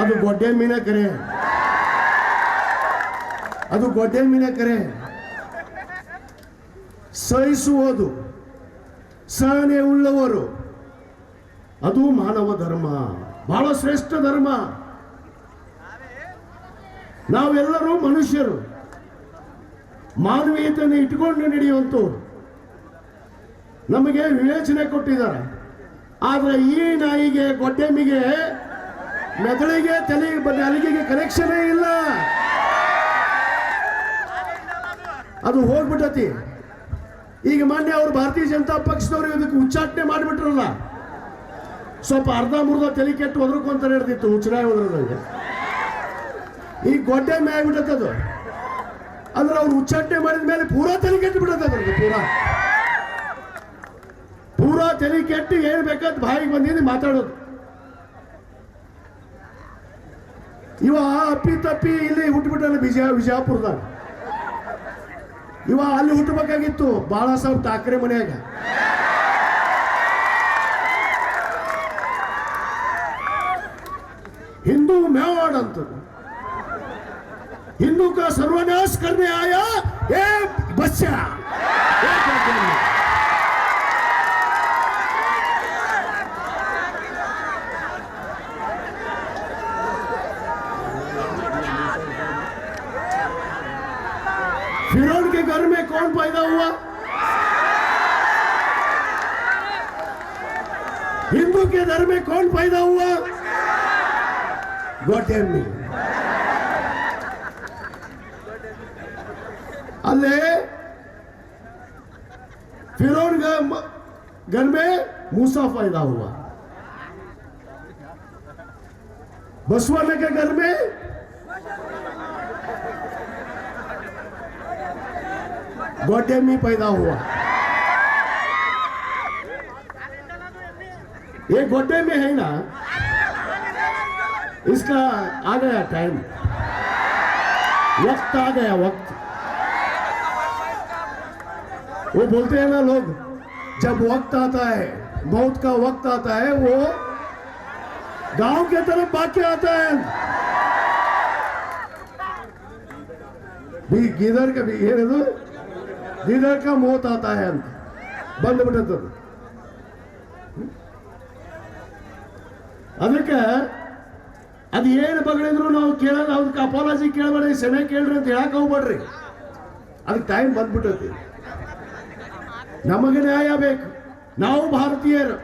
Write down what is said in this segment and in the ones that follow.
ಅದು ಗೊಡ್ಡೆ ಮೀನ ಕರೆ. ಅದು ಗೊಡ್ಡೆ ಮೀನ ಕರೆ. ಸಹಿಸುವುದು ಸಹನೆ ಉಳ್ಳವರು. ಅದು ಮಾನವ ಧರ್ಮ, ಬಹಳ ಶ್ರೇಷ್ಠ ಧರ್ಮ. ನಾವೆಲ್ಲರೂ ಮನುಷ್ಯರು. ಮಾನವೀಯತೆಯನ್ನು ಇಟ್ಕೊಂಡು ನಡೆಯುವಂತೂ ನಮಗೆ ವಿವೇಚನೆ ಕೊಟ್ಟಿದ್ದಾರೆ. ಆದ್ರೆ ಈ ನಾಯಿಗೆ ಗೊಡ್ಡೆಮ್ಮಿಗೆ ಮೆದುಳಿಗೆ, ತಲೆ ನಲಿಗೆಗೆ ಕನೆಕ್ಷನೇ ಇಲ್ಲ. ಅದು ಹೋಗ್ಬಿಟ್ಟತಿ. ಈಗ ಮೊನ್ನೆ ಅವರು ಭಾರತೀಯ ಜನತಾ ಪಕ್ಷದವರು ಇದಕ್ಕೆ ಉಚ್ಚಾಟನೆ ಮಾಡಿಬಿಟ್ರಲ್ಲ. ಸ್ವಲ್ಪ ಅರ್ಧ ಮುರ್ಧ ತಲೆ ಕೆಟ್ಟು ಒದ್ರಕೊಂತ ನಡೆದಿತ್ತು ಹುಚ್ಚರಾಯ ಹೋದ್ರದಂಗೆ ಈಗ ಗೊಡ್ಡೆ ಅದು. ಅಂದ್ರೆ ಅವ್ರು ಉಚ್ಚಾಟನೆ ಮಾಡಿದ ಮೇಲೆ ಪೂರಾ ತಲೆ ಕೆಟ್ಟು ಬಿಡತ್ತೆ ಪೂರಾ. ಪೂರಾ ತಲೆ ಕೆಟ್ಟು ಬೇಕಾದ್ ಬಾಯಿಗೆ ಬಂದಿದ್ದು ಮಾತಾಡೋದು. ಇವ ಅಪ್ಪಿ ತಪ್ಪಿ ಇಲ್ಲಿ ಹುಟ್ಟುಬಿಟ್ಟಲ್ಲ ಬಿಜಾ ವಿಜಯಪುರದಾಗ. ಇವ ಅಲ್ಲಿ ಹುಟ್ಟಬೇಕಾಗಿತ್ತು ಬಾಳ ಸಾಹೇಬ್ ಠಾಕ್ರೆ ಮನೆಯಾಗ. ಹಿಂದೂ ಮೇವಾಡ ಅಂತ. ಹಿಂದೂ ಕ ಸರ್ವನಾಶ ಕರ್ಮೆ ಆಯಾ ಏ ಬಸ್ಸಾ फिरौन के घर में कौन पैदा हुआ? हिंदू के घर में कौन पैदा हुआ? गोटेम्मी अल्ले फिरौन का घर में मूसा पैदा हुआ। बसवाने के घर में गोडे में पैदा हुआ। ये गोडे में है ना, इसका आ गया टाइम वक्त आ गया वक्त। वो बोलते हैं ना लोग, जब वक्त आता है, मौत का वक्त आता है, वो गाँव के तरफ़ बाकी आता है। भी गिदर कभी ये ದಿನಕ ಮೂವತ್ತಾತಾಯ ಅಂತ. ಬಂದ್ಬಿಟ್ಟದ್ದು ಅದಕ್ಕೆ ಅದು ಏನು ಬಗಳಿದ್ರು ನಾವು ಕೇಳಲ್ಲ ಅದಕ್ಕೆ ಅಪಾಲಜಿ ಕೇಳಬೇಡ್ರಿ ಸಮಯ ಕೇಳ್ರಿ ಅಂತ ಹೇಳಕ್ಕೆ ಹೋಗ್ಬೇಡ್ರಿ. ಅದಕ್ಕೆ ಟೈಮ್ ಬಂದ್ಬಿಟ್ಟೈತಿ ನಮಗೆ ನ್ಯಾಯ ಬೇಕು. ನಾವು ಭಾರತೀಯರು.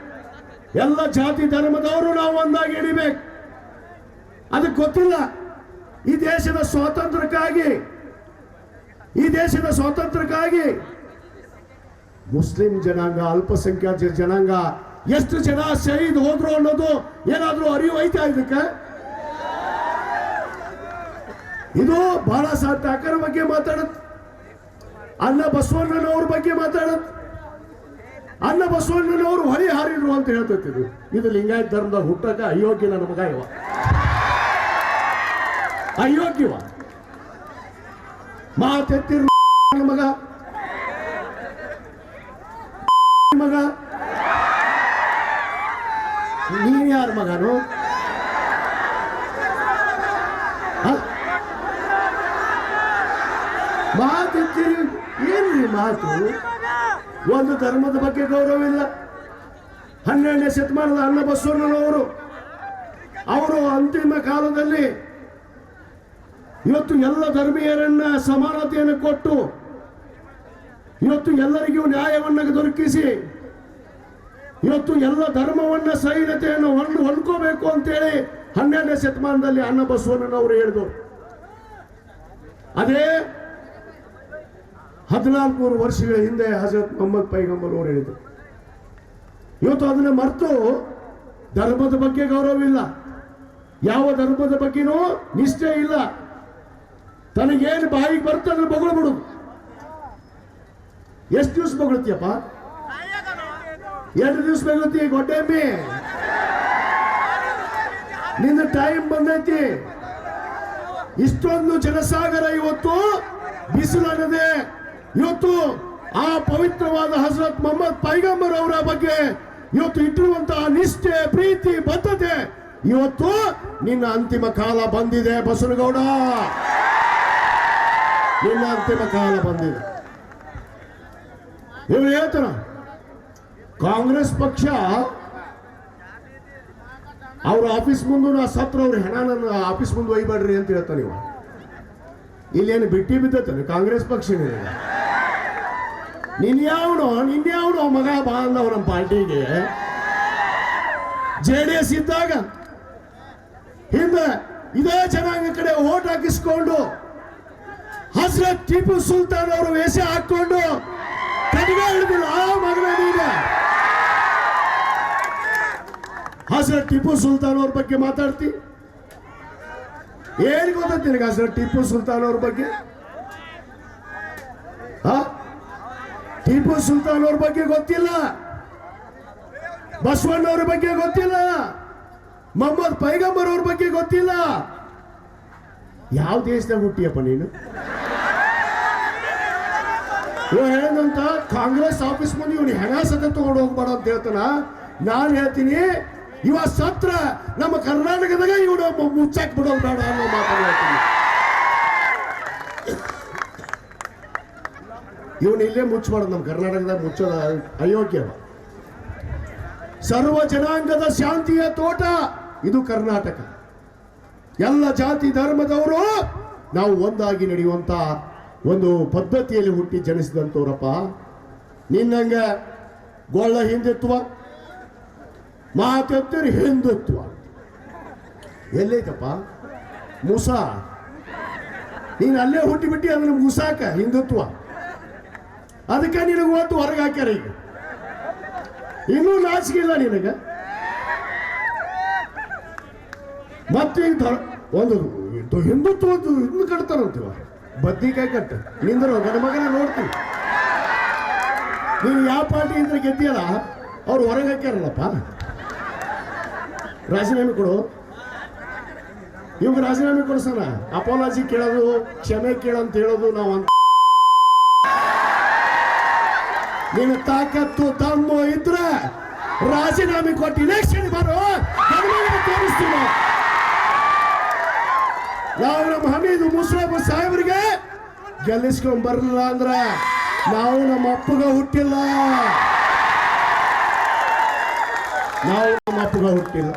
ಎಲ್ಲ ಜಾತಿ ಧರ್ಮದವರು ನಾವು ಒಂದಾಗಿ ಹಿಡಿಬೇಕು. ಅದಕ್ಕೆ ಗೊತ್ತಿಲ್ಲ. ಈ ದೇಶದ ಸ್ವಾತಂತ್ರ್ಯಕ್ಕಾಗಿ ಈ ದೇಶದ ಸ್ವಾತಂತ್ರ್ಯಕ್ಕಾಗಿ ಮುಸ್ಲಿಂ ಜನಾಂಗ ಅಲ್ಪಸಂಖ್ಯಾತ ಜನಾಂಗ, ಎಷ್ಟು ಜನ ಶಹೀದ್ ಹೋದ್ರು ಅನ್ನೋದು ಏನಾದ್ರೂ ಅರಿವು ಐತೆ ಇದಕ್ಕೆ? ಇದು ಬಹಳ ಸಾಹೇಬ್ ಠಾಕರ್ ಬಗ್ಗೆ ಮಾತಾಡತ್ ಅನ್ನ ಬಸವಣ್ಣನವ್ರ ಬಗ್ಗೆ ಮಾತಾಡತ್ ಅನ್ನ ಬಸವಣ್ಣನವರು ಹೊಳಿ ಹಾರಿದ್ರು ಅಂತ ಹೇಳ್ತೈತಿ ಇದು. ಇದು ಲಿಂಗಾಯತ್ ಧರ್ಮದ ಹುಟ್ಟಕ ಅಯೋಗ್ಯ ನಮಗ ಮಗ ಇವ. ಅಯೋಗ್ಯವ. ಮಾತೆತ್ತಿರ್ ಮಗ. ಮಗ. ನೀನ್ ಯಾರ ಮಗನು? ಮಾತೆತ್ತಿರಿ ಏನ್ರಿ ಮಾತು? ಒಂದು ಧರ್ಮದ ಬಗ್ಗೆ ಗೌರವ ಇಲ್ಲ. ಹನ್ನೆರಡನೇ ಶತಮಾನದ ಅನ್ನ ಬಸವಣ್ಣನವರು ಅವರು ಅಂತಿಮ ಕಾಲದಲ್ಲಿ ಇವತ್ತು ಎಲ್ಲ ಧರ್ಮೀಯರನ್ನ ಸಮಾನತೆಯನ್ನು ಕೊಟ್ಟು ಇವತ್ತು ಎಲ್ಲರಿಗೂ ನ್ಯಾಯವನ್ನ ದೊರಕಿಸಿ, ಇವತ್ತು ಎಲ್ಲ ಧರ್ಮವನ್ನ ಸಹೀನತೆಯನ್ನು ಹೊಂದು ಹೊಂದ್ಕೋಬೇಕು ಅಂತೇಳಿ ಹನ್ನೆರಡನೇ ಶತಮಾನದಲ್ಲಿ ಅನ್ನ ಬಸವಣ್ಣನವರು ಹೇಳಿದರು. ಅದೇ ಹದಿನಾಲ್ಕುನೂರು ವರ್ಷಗಳ ಹಿಂದೆ ಹಜರತ್ ಮೊಹಮ್ಮದ್ ಪೈಗಂಬರ್ ಅವರು ಹೇಳಿದರು. ಇವತ್ತು ಅದನ್ನ ಮರೆತು ಧರ್ಮದ ಬಗ್ಗೆ ಗೌರವ ಇಲ್ಲ ಯಾವ ಧರ್ಮದ ಬಗ್ಗೆನೂ ನಿಷ್ಠೆ ಇಲ್ಲ. ತನಗೇನು ಬಾಯಿಗೆ ಬರುತ್ತೆ ಅದ್ರ ಬಗಳು ಬಿಡು. ಎಷ್ಟು ದಿವಸ ಬಗಳತ್ತೀಯಪ್ಪ ಎರಡು ದಿವಸ ಬೊಗಳುತ್ತಿ ಗೊಡ್ಡೆಮ್ಮಿ. ನಿನ್ನ ಟೈಮ್ ಬಂದೈತಿ. ಇಷ್ಟೊಂದು ಜನಸಾಗರ ಇವತ್ತು ಬಿಸಿಲಾಗದೆ. ಇವತ್ತು ಆ ಪವಿತ್ರವಾದ ಹಜರತ್ ಮೊಹಮ್ಮದ್ ಪೈಗಂಬರ್ ಅವರ ಬಗ್ಗೆ ಇವತ್ತು ಇಟ್ಟಿರುವಂತಹ ನಿಷ್ಠೆ, ಪ್ರೀತಿ, ಬದ್ಧತೆ ಇವತ್ತು ನಿನ್ನ ಅಂತಿಮ ಕಾಲ ಬಂದಿದೆ ಬಸನಗೌಡ. ನಿನ್ನ ಅಂತಿಮ ಕಾಲ ಬಂದಿದೆ. ಇವ್ರು ಹೇಳ್ತಾರ, ಕಾಂಗ್ರೆಸ್ ಪಕ್ಷ, ಅವ್ರ ಆಫೀಸ್ ಮುಂದೆ ನಾ ಸತ್ರ ಅವ್ರ ಹೆಣ ನನ್ನ ಆಫೀಸ್ ಮುಂದೆ ಒಯ್ಬೇಡ್ರಿ ಅಂತ ಹೇಳ್ತಾನೆ ಇವ ಇಲ್ಲೇನು ಬಿಟ್ಟಿ ಬಿದ್ದತಾನೆ ಕಾಂಗ್ರೆಸ್ ಪಕ್ಷ ನಿನ್ ಯಾವನು ನಿನ್ ಯಾವನು ಮಗ ಬಾ ನಮ್ಮ ಪಾರ್ಟಿಗೆ. ಜೆ ಡಿ ಎಸ್ ಇದ್ದಾಗ ಹಿಂದೆ ಇದೇ ಜನಾಂಗ ಕಡೆ ಓಟ್ ಹಾಕಿಸ್ಕೊಂಡು ಹಸ್ರತ್ ಟಿಪ್ಪು ಸುಲ್ತಾನ್ ಅವರು ವೇಷ ಹಾಕೊಂಡು ಕಡಿಮೆ ಹಿಡಿದಿಲ್ಲ ಆ ಮಗನ ನೀನು. ಟಿಪ್ಪು ಸುಲ್ತಾನ್ ಅವ್ರ ಬಗ್ಗೆ ಮಾತಾಡ್ತಿ. ಏನ್ ಗೊತ್ತೈತಿ ನಿನಗೆ ಹಸ್ರತ್ ಟಿಪ್ಪು ಸುಲ್ತಾನ್ ಅವ್ರ ಬಗ್ಗೆ? ಟಿಪ್ಪು ಸುಲ್ತಾನ್ ಅವ್ರ ಬಗ್ಗೆ ಗೊತ್ತಿಲ್ಲ. ಬಸವಣ್ಣವ್ರ ಬಗ್ಗೆ ಗೊತ್ತಿಲ್ಲ. ಮೊಹಮ್ಮದ್ ಪೈಗಂಬರ್ ಅವ್ರ ಬಗ್ಗೆ ಗೊತ್ತಿಲ್ಲ. ಯಾವ ದೇಶದಾಗ ಹುಟ್ಟಿಯಪ್ಪ ನೀನು? ಇವ ಹೇಳ್ದಂತ ಕಾಂಗ್ರೆಸ್ ಆಫೀಸ್ ಮುಂದೆ ಇವನು ಹೆಣ ಸತ ತಗೊಂಡು ಹೋಗ್ಬಾರ ಅಂತ ಹೇಳ್ತಾನ. ನಾನು ಹೇಳ್ತೀನಿ, ಇವ ಸತ್ರ ನಮ್ಮ ಕರ್ನಾಟಕದಾಗ ಇವನು ಮುಚ್ಚಾಕ್ ಬಿಡೋದು ಬೇಡ ಅನ್ನೋ ಮಾತು ಹೇಳ್ತೀನಿ. ಇವನು ಇಲ್ಲೇ ಮುಚ್ಚಬಾರ್ದು ನಮ್ಮ ಕರ್ನಾಟಕದಾಗ ಮುಚ್ಚೋದ ಅಯೋಗ್ಯ ಅವ. ಸರ್ವ ಜನಾಂಗದ ಶಾಂತಿಯ ತೋಟ ಇದು ಕರ್ನಾಟಕ. ಎಲ್ಲ ಜಾತಿ, ಧರ್ಮದವರು ನಾವು ಒಂದಾಗಿ ನಡೆಯುವಂತ ಒಂದು ಪದ್ಧತಿಯಲ್ಲಿ ಹುಟ್ಟಿ ಜನಿಸಿದಂಥವ್ರಪ್ಪ. ನಿನ್ನಂಗೆ ಗೊಳ್ಳ ಹಿಂದುತ್ವ, ಮಾತೆತ್ತರಿ ಹಿಂದುತ್ವ. ಎಲ್ಲೈತಪ್ಪ? ಮುಸ. ನೀನು ಅಲ್ಲೇ ಹುಟ್ಟಿಬಿಟ್ಟು ಅದನ್ನ ಮುಸಾಕ ಹಿಂದುತ್ವ. ಅದಕ್ಕೆ ನಿನಗೆ ಓದ್ತು ಹೊರಗೆ ಹಾಕ್ಯಾರ ಈಗ. ಇನ್ನೂ ನಾಚಿಕಿಲ್ಲ ನಿನಗೆ. ಮತ್ತೆ ಒಂದು ಹಿಂದುತ್ವ ಇನ್ನು ಕಟ್ತಾರಂತೀವ? ಬದ್ನಿಕಾಯಿ ಕಟ್ಟು. ನಿಂದ್ರು ಗಂಡ ಮಗನ ನೋಡ್ತೀವಿ ನೀವು ಯಾವ ಪಾರ್ಟಿ ಇದ್ರೆ ಗೆದ್ದಿಯಲ್ಲ, ಅವ್ರು ಹೊರಗೆ ಹಾಕ್ಯಾರಲ್ಲಪ್ಪ. ರಾಜೀನಾಮೆ ಕೊಡು. ಇವಾಗ ರಾಜೀನಾಮೆ ಕೊಡ್ಸೋಣ ಅಪಾಲಜಿ ಕೇಳೋದು, ಕ್ಷಮೆ ಕೇಳಂತ ಹೇಳೋದು ನಾವು ಅಂತ. ನೀನು ತಾಕತ್ತು ತಮ್ಮ ಇದ್ರೆ ರಾಜೀನಾಮೆ ಕೊಟ್ಟು ಇಲೆಕ್ಷನ್ ಬರೋ ತೋರಿಸ್ತೀನಿ. ನಾವು. ನಮ್ಮ ಹಮೀದು ಮುಸ್ಲಾಂ ಸಾಹೇಬರಿಗೆ ಗೆಲ್ಲಿಸ್ಕೊಂಡ್ ಬರಲಿಲ್ಲ ಅಂದ್ರೆ ನಾವು ನಮ್ಮ ಅಪ್ಪಗ ಹುಟ್ಟಿಲ್ಲ ನಾವು ನಮ್ಮ ಅಪ್ಪಗ ಹುಟ್ಟಿಲ್ಲ